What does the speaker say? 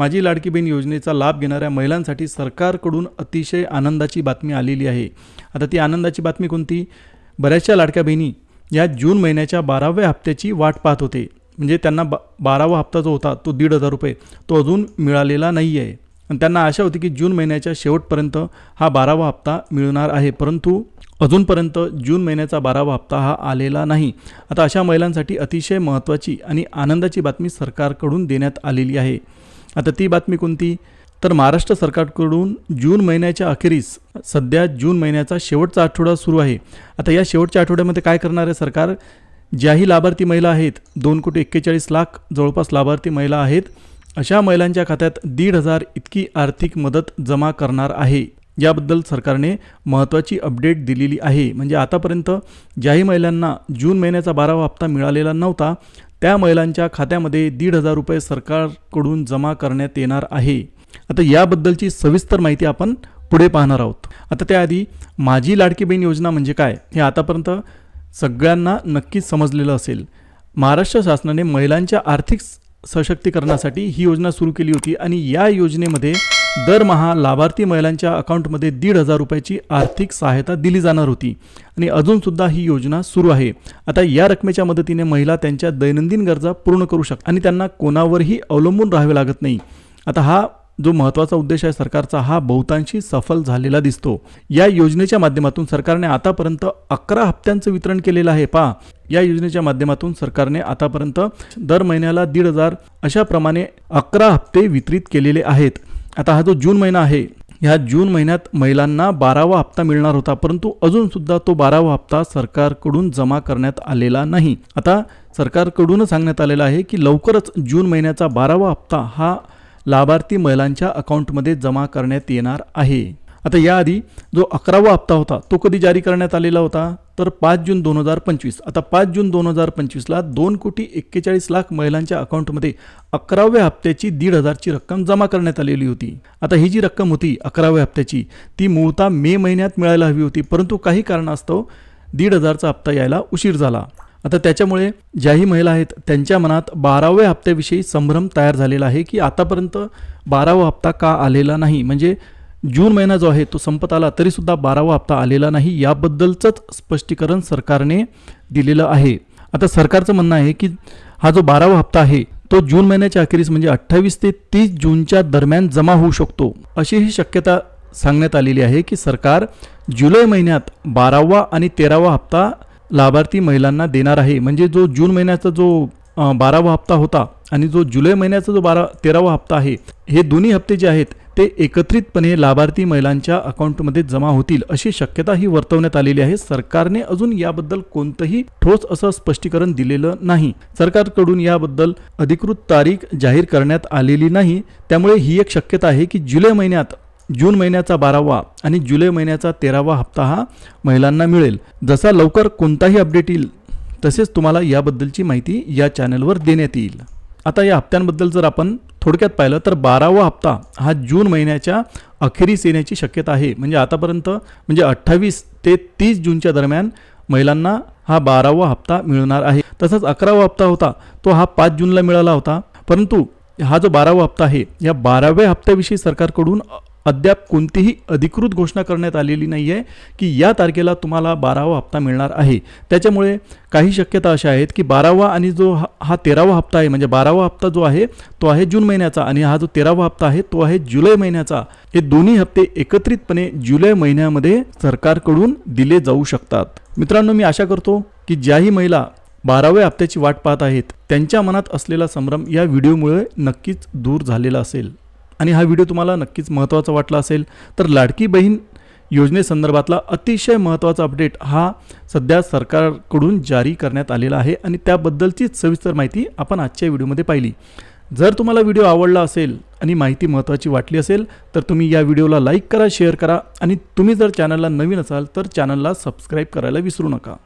माझी लाडकी बहीण योजनेचा लाभ घेणाऱ्या महिलांसाठी सरकारकडून अतिशय आनंदाची बातमी आलेली आहे. आता ती आनंदाची बातमी कोणती? बऱ्याचशा लाडक्या बहिणी या जून महिन्याच्या बाराव्या हप्त्याची वाट पाहत होते. म्हणजे त्यांना बा बारावा हप्ता जो होता तो दीड हजार रुपये. तो अजून मिळालेला नाही आहे आणि त्यांना आशा होती की जून महिन्याच्या शेवटपर्यंत हा बारावा हप्ता मिळणार आहे. परंतु अजूनपर्यंत जून महिन्याचा बारावा हप्ता हा आलेला नाही. आता अशा महिलांसाठी अतिशय महत्त्वाची आणि आनंदाची बातमी सरकारकडून देण्यात आलेली आहे. आता ती बातमी कोणती? तर महाराष्ट्र सरकारकडून जून महिन्याच्या अखेरीस सध्या जून महिन्याचा शेवटचा आठवडा सुरू आहे. आता या शेवटच्या आठवड्यामध्ये काय करणार आहे सरकार? ज्याही लाभार्थी महिला आहेत दोन कोटी एक्केचाळीस लाख जवळपास लाभार्थी महिला आहेत अशा महिलांच्या खात्यात दीड हजार इतकी आर्थिक मदत जमा करणार आहे. याबद्दल सरकारने महत्त्वाची अपडेट दिलेली आहे. म्हणजे आतापर्यंत ज्याही महिलांना जून महिन्याचा बारावा हप्ता मिळालेला नव्हता त्या महिलांच्या खात्यामध्ये दीड हजार रुपये सरकारकडून जमा करण्यात येणार आहे. आता याबद्दलची सविस्तर माहिती आपण पुढे पाहणार आहोत. आता त्याआधी माझी लाडकी बहीण योजना म्हणजे काय हे आतापर्यंत सगळ्यांना नक्कीच समजलेलं असेल. महाराष्ट्र शासनाने महिलांच्या आर्थिक सशक्तीकरणासाठी ही योजना सुरू केली होती आणि या योजनेमध्ये दरमहा लाभार्थी महिलांच्या अकाउंटमध्ये दीड हजार रुपयाची आर्थिक सहायता दिली जाणार होती आणि अजूनसुद्धा ही योजना सुरू आहे. आता या रकमेच्या मदतीने महिला त्यांच्या दैनंदिन गरजा पूर्ण करू शकतात आणि त्यांना कोणावरही अवलंबून राहावे लागत नाही. आता हा जो महत्त्वाचा उद्देश आहे सरकारचा हा बहुतांशी सफल झालेला दिसतो. या योजनेच्या माध्यमातून सरकारने आतापर्यंत अकरा हप्त्यांचं वितरण केलेलं आहे. पहा या योजनेच्या माध्यमातून सरकारने आतापर्यंत दर महिन्याला दीड हजार अशाप्रमाणे अकरा हप्ते वितरित केलेले आहेत. आता हा जो जून महिना आहे ह्या जून महिन्यात महिलांना बारावा हप्ता मिळणार होता परंतु अजून सुद्धा तो बारावा हप्ता सरकारकडून जमा करण्यात आलेला नाही. आता सरकारकडूनच सांगण्यात आलेलं आहे की लवकरच जून महिन्याचा बारावा हप्ता हा लाभार्थी महिलांच्या अकाउंटमध्ये जमा करण्यात येणार आहे. आता याआधी जो अकरावा हप्ता होता तो कधी जारी करण्यात आलेला होता? तर पाच जून दोन हजार पंचवीस. आता पाच जून दोन हजार पंचवीसला दोन कोटी एक्केचाळीस लाख महिलांच्या अकाउंटमध्ये अकराव्या हप्त्याची दीड हजारची रक्कम जमा करण्यात आलेली होती. आता ही जी रक्कम होती अकराव्या हप्त्याची ती मूळतः मे महिन्यात मिळायला हवी होती परंतु काही कारणास्तव दीड हजारचा हप्ता यायला उशीर झाला. आता त्याच्यामुळे ज्याही महिला आहेत त्यांच्या मनात बाराव्या हप्त्याविषयी संभ्रम तयार झालेला आहे की आतापर्यंत बारावा हप्ता का आलेला नाही? म्हणजे जून महिना जो आहे तो संपत आला तरीसुद्धा बारावा हप्ता आलेला नाही याबद्दलचंच स्पष्टीकरण सरकारने दिलेलं आहे. आता सरकारचं म्हणणं आहे की हा जो बारावा हप्ता आहे तो जून महिन्याच्या अखेरीस म्हणजे अठ्ठावीस ते तीस जूनच्या दरम्यान जमा होऊ शकतो. अशी ही शक्यता सांगण्यात आलेली आहे की सरकार जुलै महिन्यात बारावा आणि तेरावा हप्ता लाभार्थी महिलांना देणार आहे. म्हणजे जो जून महिन्याचा जो बारावा हप्ता होता आणि जो जुलै महिन्याचा जो बारा तेरावा हप्ता आहे हे दोन्ही हप्ते जे आहेत ते एकत्रितपणे लाभार्थी महिलांच्या अकाउंटमध्ये जमा होतील अशी शक्यता ही वर्तवण्यात आलेली आहे. सरकारने अजून याबद्दल कोणतंही ठोस असं स्पष्टीकरण दिलेलं नाही. सरकारकडून याबद्दल अधिकृत तारीख जाहीर करण्यात आलेली नाही. त्यामुळे ही एक शक्यता आहे की जुलै महिन्यात जून महिन्याचा बारावा आणि जुलै महिन्याचा तेरावा हप्ता हा महिलांना मिळेल. जसा लवकर कोणताही अपडेट येईल तसेच तुम्हाला याबद्दलची माहिती या चॅनलवर देण्यात येईल. आता या हप्त्यांबद्दल जर आपण थोडक्यात पाहिलं तर बारावा हप्ता हा जून महिन्याच्या अखेरीस येण्याची शक्यता आहे. म्हणजे आतापर्यंत म्हणजे अठ्ठावीस ते तीस जूनच्या दरम्यान महिलांना हा बारावा हप्ता मिळणार आहे. तसंच अकरावा हप्ता होता तो हा पाच जूनला मिळाला होता. परंतु हा जो बारावा हप्ता आहे या बाराव्या हप्त्याविषयी सरकारकडून अद्याप कोणतीही अधिकृत घोषणा करण्यात आलेली नाही आहे की या तारखेला तुम्हाला बारावा हप्ता मिळणार आहे. त्याच्यामुळे काही शक्यता अशा आहेत की बारावा आणि जो हा हा तेरावा हप्ता आहे म्हणजे बारावा हप्ता जो आहे तो आहे जून महिन्याचा आणि हा जो तेरावा हप्ता आहे तो आहे जुलै महिन्याचा. हे दोन्ही हप्ते एकत्रितपणे जुलै महिन्यामध्ये सरकारकडून दिले जाऊ शकतात. मित्रांनो मी आशा करतो की ज्याही महिला बाराव्या हप्त्याची वाट पाहत आहेत त्यांच्या मनात असलेला संभ्रम या व्हिडिओमुळे नक्कीच दूर झालेला असेल. आणि हा व्हिडिओ तुम्हाला नक्कीच महत्त्वाचा वाटला असेल तर लाडकी बहीण योजनेसंदर्भातला अतिशय महत्त्वाचा अपडेट हा सध्या सरकारकडून जारी करण्यात आलेला आहे आणि त्याबद्दलचीच सविस्तर माहिती आपण आजच्या व्हिडिओमध्ये पाहिली. जर तुम्हाला व्हिडिओ आवडला असेल आणि माहिती महत्त्वाची वाटली असेल तर तुम्ही या व्हिडिओला लाईक करा शेअर करा आणि तुम्ही जर चॅनलला नवीन असाल तर चॅनलला सबस्क्राईब करायला विसरू नका.